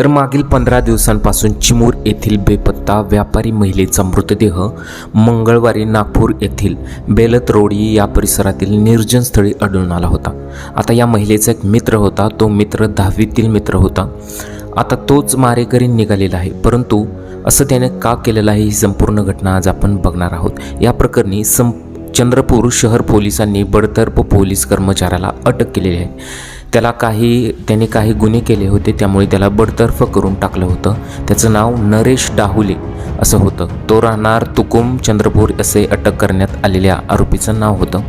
तर मागील पंधरा दिवसांपासून चिमूर येथील बेपत्ता व्यापारी महिलेचा मृतदेह मंगळवारी नागपूर येथील बेलत रोडी या परिसरातील निर्जन स्थळी आढळून आला होता. आता या महिलेचा एक मित्र होता. तो मित्र दहावीतील मित्र होता. आता तोच मारेकरी निघालेला आहे. परंतु असं त्याने का केलेलं आहे ही संपूर्ण घटना आज आपण बघणार आहोत. या प्रकरणी सं चंद्रपूर शहर पोलिसांनी बडतर्फ पोलीस कर्मचाऱ्याला अटक केलेली आहे. त्याला काही त्याने काही गुन्हे केले होते त्यामुळे त्याला बडतर्फ करून टाकलं होतं. त्याचं नाव नरेश डाहुले असं होतं. तो राहणार तुकुम चंद्रपूर असे अटक करण्यात आलेल्या आरोपीचं नाव होतं.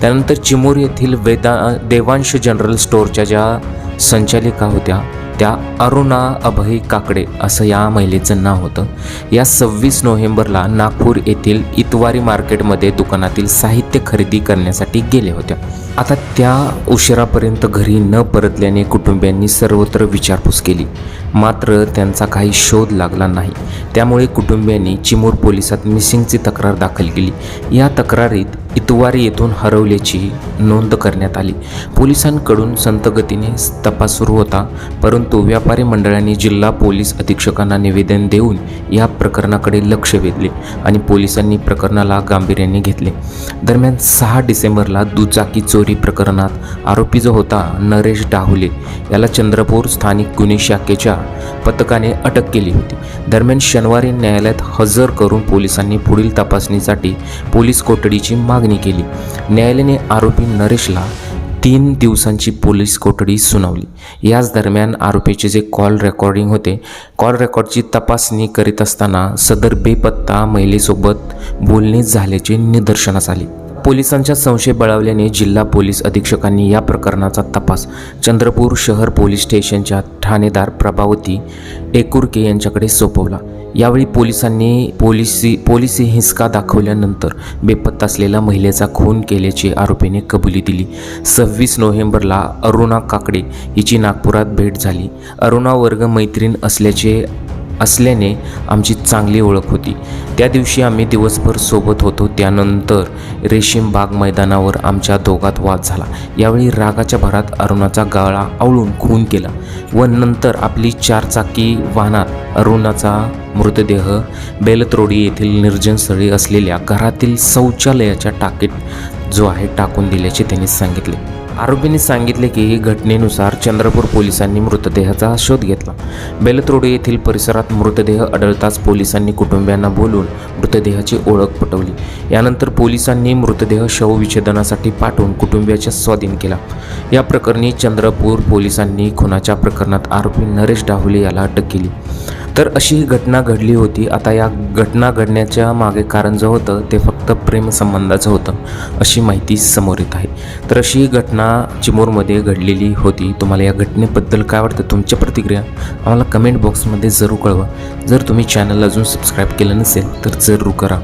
त्यानंतर चिमूर येथील वेदा देवांश जनरल स्टोअरच्या ज्या संचालिका होत्या त्या अरुणा अभय काकडे असं या महिलेचं नाव होतं. या सव्वीस नोव्हेंबरला नागपूर येथील इतवारी मार्केटमध्ये दुकानातील साहित्य खरेदी करण्यासाठी गेले होत्या. आता त्या उशिरापर्यंत घरी न परतल्याने कुटुंबियांनी सर्वत्र विचारपूस केली. मात्र त्यांचा काही शोध लागला नाही. त्यामुळे कुटुंबियांनी चिमूर पोलिसात मिसिंगची तक्रार दाखल केली. या तक्रारीत इतवारी येथून हरवल्याची नोंद करण्यात आली. पोलिसांकडून संतगतीने तपास सुरू होता परंतु व्यापारी मंडळाने जिल्हा पोलीस अधीक्षकांना निवेदन देऊन या प्रकरणाकडे लक्ष वेधले आणि पोलिसांनी प्रकरणाला गांभीर्याने घेतले. दरम्यान सहा डिसेंबरला दुचाकी चोरी प्रकरणात आरोपी जो होता नरेश डाहुले याला चंद्रपूर स्थानिक गुन्हे शाखेच्या पथकाने अटक केली होती. दरम्यान शनिवारी न्यायालयात हजर करून पोलिसांनी पुढील तपासणीसाठी पोलीस कोठडीची मागणी मागणी केली. न्यायालयाने आरोपी नरेशला तीन दिवसांची पोलीस कोठडी सुनावली. याच दरम्यान आरोपीचे जे कॉल रेकॉर्डिंग होते कॉल रेकॉर्डची तपासणी करीत असताना सदर बेपत्ता महिलेसोबत बोलणे झाल्याचे निदर्शनास आले. पोलिसांच्या संशय बळावल्याने जिल्हा पोलीस अधीक्षकांनी या प्रकरणाचा तपास चंद्रपूर शहर पोलीस स्टेशनच्या ठाणेदार प्रभावती एकुरके यांच्याकडे सोपवला. यावेळी पोलिसांनी पोलिसी पोलिसी हिंसका दाखवल्यानंतर बेपत्ता असलेल्या महिलेचा खून केल्याची आरोपीने कबुली दिली. सव्वीस नोव्हेंबरला अरुणा काकडे हिची नागपुरात भेट झाली. अरुणा वर्ग मैत्रीण असल्याचे असल्याने आमची चांगली ओळख होती. त्या दिवशी आम्ही दिवसभर सोबत होतो त्यानंतर रेशीम बाग मैदानावर आमच्या दोघात वाद झाला. यावेळी रागाच्या भरात अरुणाचा गाळा आवळून खून केला व नंतर आपली चारचाकी वाहनात अरुणाचा मृतदेह बेलत्रोडी येथील निर्जन स्थळी असलेल्या घरातील शौचालयाच्या टाकीत जो आहे टाकून दिल्याचे त्यांनी सांगितले. आरोपींनी सांगितले की घटनेनुसार चंद्रपूर पोलिसांनी मृतदेहाचा शोध घेतला. बेलत्रोडे येथील परिसरात मृतदेह आढळताच पोलिसांनी कुटुंबियांना बोलून मृतदेहाची ओळख पटवली. यानंतर पोलिसांनी मृतदेह शवविच्छेदनासाठी पाठवून कुटुंबियाच्या स्वाधीन केला. या प्रकरणी चंद्रपूर पोलिसांनी खुनाच्या प्रकरणात आरोपी नरेश डाहुले याला अटक केली. तर अशी ही घटना घडली होती. आता या घटना घडण्याच्या मागे कारण जे होतं ते फक्त प्रेमसंबंधाचं होतं अशी माहिती समोर येत आहे. तर अशी ही घटना चिमूरमध्ये घडलेली होती. तुम्हाला या घटनेबद्दल काय वाटतं? तुमच्या प्रतिक्रिया आम्हाला कमेंट बॉक्समध्ये जरूर कळवा. जर तुम्ही चॅनल अजून सबस्क्राईब केलं नसेल तर जरूर करा.